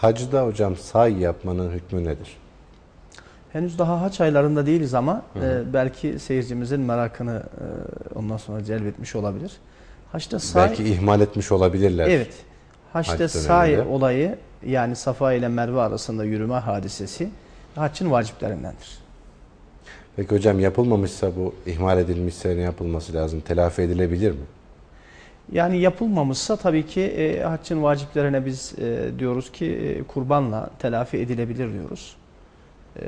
Hacda hocam say yapmanın hükmü nedir? Henüz daha haç aylarında değiliz ama e, belki seyircimizin merakını e, ondan sonra celbetmiş olabilir. Haçta say, Belki ihmal etmiş olabilirler. evet. Haçta döneminde. olayı yani Safa ile Merve arasında yürüme hadisesi haccın vaciplerindendir. Peki hocam yapılmamışsa bu ihmal edilmişse ne yapılması lazım? Telafi edilebilir mi? Yani yapılmamışsa tabii ki e, haccın vaciplerine biz e, diyoruz ki e, kurbanla telafi edilebilir diyoruz. E,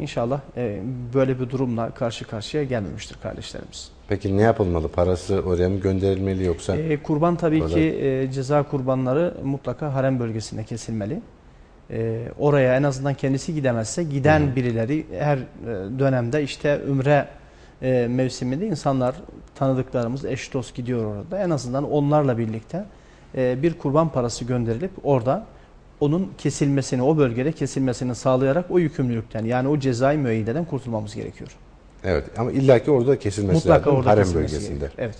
inşallah e, böyle bir durumla karşı karşıya gelmemiştir kardeşlerimiz. Peki ne yapılmalı? Parası oraya mı gönderilmeli yoksa? E, kurban tabii Orada- ki e, ceza kurbanları mutlaka harem bölgesinde kesilmeli. E, oraya en azından kendisi gidemezse giden birileri her e, dönemde işte ümre e, mevsiminde insanlar tanıdıklarımız eş dost gidiyor orada. En azından onlarla birlikte e, bir kurban parası gönderilip orada onun kesilmesini, o bölgede kesilmesini sağlayarak o yükümlülükten yani o cezai müeyyideden kurtulmamız gerekiyor. Evet ama illaki orada kesilmesi Mutlaka lazım. orada Harem kesilmesi bölgesinde. gerekiyor. Evet.